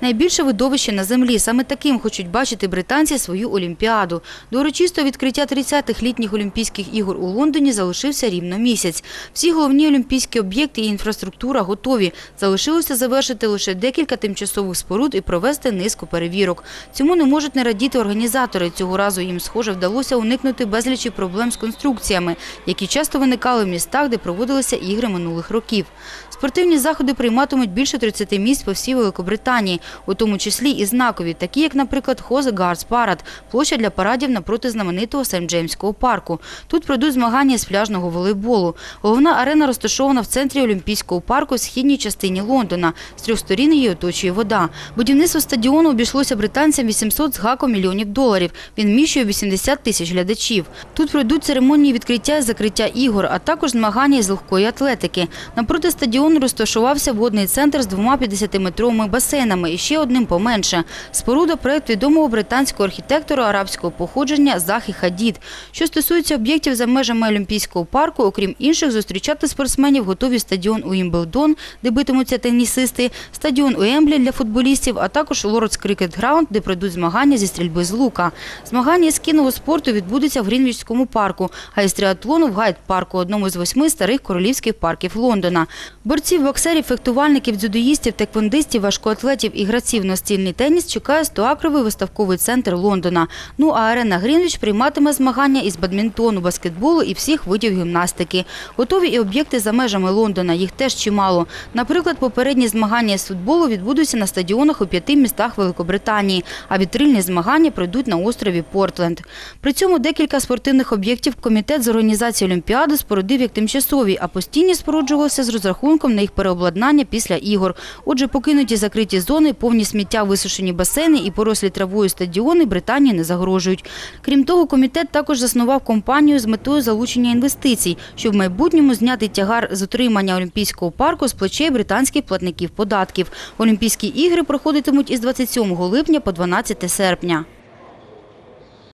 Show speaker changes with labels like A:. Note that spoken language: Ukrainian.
A: Найбільше видовище на землі. Саме таким хочуть бачити британці свою Олімпіаду. До урочистого відкриття 30-х літніх Олімпійських ігор у Лондоні залишився рівно місяць. Всі головні олімпійські об'єкти і інфраструктура готові. Залишилося завершити лише декілька тимчасових споруд і провести низку перевірок. Цьому не можуть не радіти організатори. Цього разу їм, схоже, вдалося уникнути безлічі проблем з конструкціями, які часто виникали в містах, де проводилися ігри минулих років. Спортивні заходи прийматимуть більше 30 місць по всій Великобританії, у тому числі і знакові, такі як, наприклад, Хозе Гардс Парад, площа для парадів напроти знаменитого Сент-Джеймського парку. Тут пройдуть змагання з пляжного волейболу. Головна арена розташована в центрі Олімпійського парку в східній частині Лондона. З трьох сторін її оточує вода. Будівництво стадіону обійшлося британцям 800 з гаком мільйонів доларів. Він вміщує 80 тисяч глядачів. Тут пройдуть церемонії відкриття і закриття ігор, а також змагання з легкої атлетики. Напроти стадіону розташувався водний центр з двома 50-метровими басейнами ще одним поменше. Споруда – проект відомого британського архітектора арабського походження Захі Хадід. Що стосується об'єктів за межами Олімпійського парку, окрім інших, зустрічати спортсменів готові стадіон Уімблдон, де битимуться тенісисти, стадіон у Емблі для футболістів, а також Лордс Крикет Граунд, де пройдуть змагання зі стрільби з лука. Змагання з кінного спорту відбудуться в Грінвічському парку, а із триатлону в Гайд-парку, одному з восьми старих королівських парків Лондона. Борців, боксерів, фехтувальників, дзюдоїстів, теквондистів, важкоатлетів і гравців настільний теніс чекає 100-акровий виставковий центр Лондона. Ну а арена Грінвіч прийматиме змагання із бадмінтону, баскетболу і всіх видів гімнастики. Готові і об'єкти за межами Лондона, їх теж чимало. Наприклад, попередні змагання з футболу відбудуться на стадіонах у п'яти містах Великобританії, а вітрильні змагання пройдуть на острові Портленд. При цьому декілька спортивних об'єктів комітет з організації Олімпіади спорудив як тимчасові, а постійні споруджувалися з розрахунком на їх переобладнання після ігор. Отже, покинуті закриті зони, повні сміття висушені басейни і порослі травою стадіони Британії не загрожують. Крім того, комітет також заснував компанію з метою залучення інвестицій, щоб в майбутньому зняти тягар з отримання Олімпійського парку з плечей британських платників податків. Олімпійські ігри проходитимуть із 27 липня по 12 серпня.